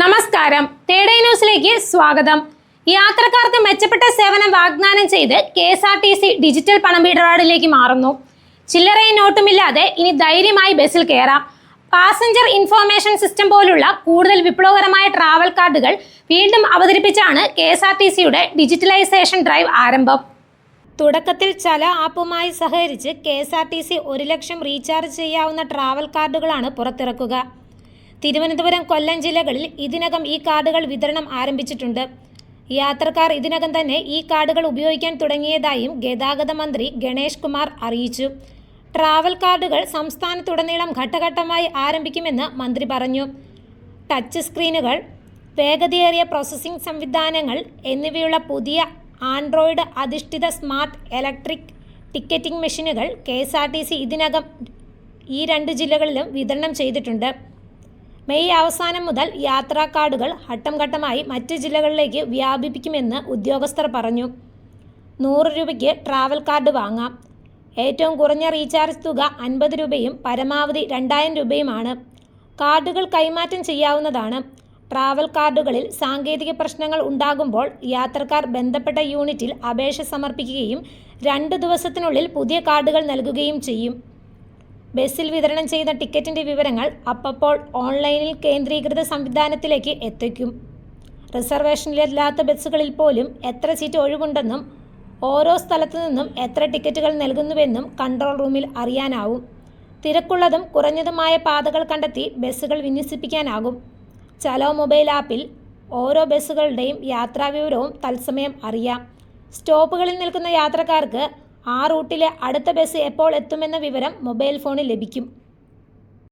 നമസ്കാരം. തേടേ ന്യൂസിലേക്ക് സ്വാഗതം. യാത്രക്കാർക്ക് മെച്ചപ്പെട്ട സേവനം വാഗ്ദാനം ചെയ്ത് K S R T C digital പണമിടപാടിലേക്ക് മാറുന്നു. ചില്ലറയും നോട്ടുമില്ലാതെ ഇനി ധൈര്യമായി ബസ്സിൽ കയറാം പാസഞ്ചർ ഇൻഫോർമേഷൻ സിസ്റ്റം പോലുള്ള കൂടുതൽ വിപ്ലവകരമായ ട്രാവൽ കാർഡുകൾ വീണ്ടും അവതരിപ്പിച്ചാണ് കെ എസ് ആർ ടി സിയുടെ ഡിജിറ്റലൈസേഷൻ ഡ്രൈവ് ആരംഭം. തുടക്കത്തിൽ ചല ആപ്പുമായി സഹകരിച്ച് K S R T C ഒരു ലക്ഷം റീചാർജ് ചെയ്യാവുന്ന ട്രാവൽ കാർഡുകളാണ് പുറത്തിറക്കുക. തിരുവനന്തപുരം കൊല്ലം ജില്ലകളിൽ ഇതിനകം ഈ കാർഡുകൾ വിതരണം ആരംഭിച്ചിട്ടുണ്ട്. യാത്രക്കാർ ഇതിനകം തന്നെ ഈ കാർഡുകൾ ഉപയോഗിക്കാൻ തുടങ്ങിയതായും ഗതാഗത മന്ത്രി ഗണേഷ് കുമാർ അറിയിച്ചു. ട്രാവൽ കാർഡുകൾ സംസ്ഥാനത്തുടനീളം ഘട്ടഘട്ടമായി ആരംഭിക്കുമെന്ന് മന്ത്രി പറഞ്ഞു. ടച്ച് സ്ക്രീനുകൾ വേഗതയേറിയ പ്രോസസ്സിംഗ് സംവിധാനങ്ങൾ എന്നിവയുള്ള പുതിയ ആൻഡ്രോയിഡ് അധിഷ്ഠിത സ്മാർട്ട് ഇലക്ട്രിക് ടിക്കറ്റിംഗ് മെഷീനുകൾ K S R T C ഇതിനകം ഈ രണ്ട് ജില്ലകളിലും വിതരണം ചെയ്തിട്ടുണ്ട്. മെയ് അവസാനം മുതൽ യാത്രാ കാർഡുകൾ ഘട്ടം ഘട്ടമായി മറ്റ് ജില്ലകളിലേക്ക് വ്യാപിപ്പിക്കുമെന്ന് ഉദ്യോഗസ്ഥർ പറഞ്ഞു. നൂറ് രൂപയ്ക്ക് ട്രാവൽ കാർഡ് വാങ്ങാം. ഏറ്റവും കുറഞ്ഞ റീചാർജ് തുക അൻപത് രൂപയും പരമാവധി രണ്ടായിരം രൂപയുമാണ്. കാർഡുകൾ കൈമാറ്റം ചെയ്യാവുന്നതാണ്. ട്രാവൽ കാർഡുകളിൽ സാങ്കേതിക പ്രശ്നങ്ങൾ ഉണ്ടാകുമ്പോൾ യാത്രക്കാർ ബന്ധപ്പെട്ട യൂണിറ്റിൽ അപേക്ഷ സമർപ്പിക്കുകയും രണ്ട് ദിവസത്തിനുള്ളിൽ പുതിയ കാർഡുകൾ നൽകുകയും ചെയ്യും. ബസ്സിൽ വിതരണം ചെയ്ത ടിക്കറ്റിന്റെ വിവരങ്ങൾ അപ്പപ്പോൾ ഓൺലൈനിൽ കേന്ദ്രീകൃത സംവിധാനത്തിലേക്ക് എത്തിക്കും. റിസർവേഷനിലില്ലാത്ത ബസ്സുകളിൽ പോലും എത്ര സീറ്റ് ഒഴിവുണ്ടെന്നും ഓരോ സ്ഥലത്തു നിന്നും എത്ര ടിക്കറ്റുകൾ നൽകുന്നുവെന്നും കൺട്രോൾ റൂമിൽ അറിയാനാവും. തിരക്കുള്ളതും കുറഞ്ഞതുമായ പാതകൾ കണ്ടെത്തി ബസ്സുകൾ വിന്യസിപ്പിക്കാനാകും. ചലോ മൊബൈൽ ആപ്പിൽ ഓരോ ബസ്സുകളുടെയും യാത്രാവിവരവും തത്സമയം അറിയാം. സ്റ്റോപ്പുകളിൽ നിൽക്കുന്ന യാത്രക്കാർക്ക് ആ റൂട്ടിലെ അടുത്ത ബസ് എപ്പോൾ എത്തുമെന്ന വിവരം മൊബൈൽ ഫോണിൽ ലഭിക്കും